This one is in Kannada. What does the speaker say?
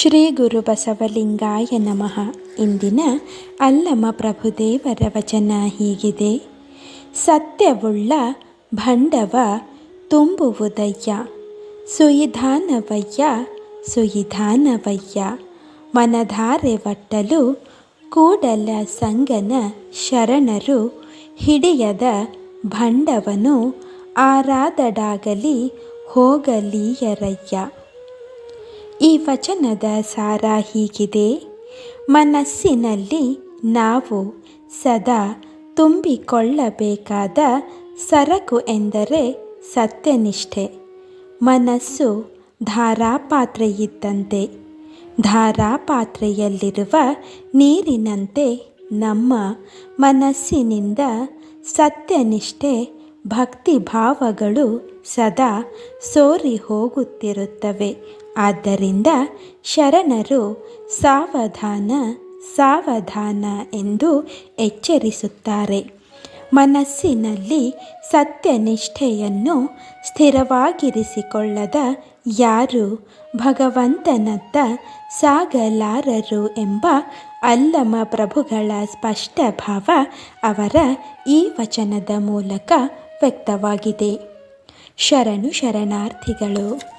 ಶ್ರೀ ಗುರು ಬಸವಲಿಂಗಾಯ ನಮಃ. ಇಂದಿನ ಅಲ್ಲಮ ಪ್ರಭುದೇವರ ವಚನ ಹೀಗಿದೆ. ಸತ್ಯವುಳ್ಳ ಭಂಡವ ತುಂಬುವುದಯ್ಯ. ಸುಯಿಧಾನವಯ್ಯ ಸುಯಿಧಾನವಯ್ಯ. ಮನಧಾರೆ ಒಟ್ಟಲು ಕೂಡಲ ಸಂಗನ ಶರಣರು ಹಿಡಿಯದ ಭಂಡವನು ಆರಾದಡಾಗಲಿ ಹೋಗಲೀಯರಯ್ಯ. ಈ ವಚನದ ಸಾರ ಹೀಗಿದೆ. ಮನಸ್ಸಿನಲ್ಲಿ ನಾವು ಸದಾ ತುಂಬಿಕೊಳ್ಳಬೇಕಾದ ಸರಕು ಎಂದರೆ ಸತ್ಯನಿಷ್ಠೆ. ಮನಸ್ಸು ಧಾರಾಪಾತ್ರೆಯಿದ್ದಂತೆ, ಧಾರಾಪಾತ್ರೆಯಲ್ಲಿರುವ ನೀರಿನಂತೆ ನಮ್ಮ ಮನಸ್ಸಿನಿಂದ ಸತ್ಯನಿಷ್ಠೆ ಭಕ್ತಿಭಾವಗಳು ಸದಾ ಸೋರಿ ಹೋಗುತ್ತಿರುತ್ತವೆ ಆದ್ದರಿಂದ ಶರಣರು ಸಾವಧಾನ ಸಾವಧಾನ ಎಂದು ಎಚ್ಚರಿಸುತ್ತಾರೆ. ಮನಸ್ಸಿನಲ್ಲಿ ಸತ್ಯನಿಷ್ಠೆಯನ್ನು ಸ್ಥಿರವಾಗಿರಿಸಿಕೊಳ್ಳದ ಯಾರು? ಭಗವಂತನತ್ತ ಸಾಗಲಾರರು ಎಂಬ ಅಲ್ಲಮ ಪ್ರಭುಗಳ ಸ್ಪಷ್ಟ ಭಾವ ಅವರ ಈ ವಚನದ ಮೂಲಕ ವ್ಯಕ್ತವಾಗಿದೆ. ಶರಣು ಶರಣಾರ್ಥಿಗಳು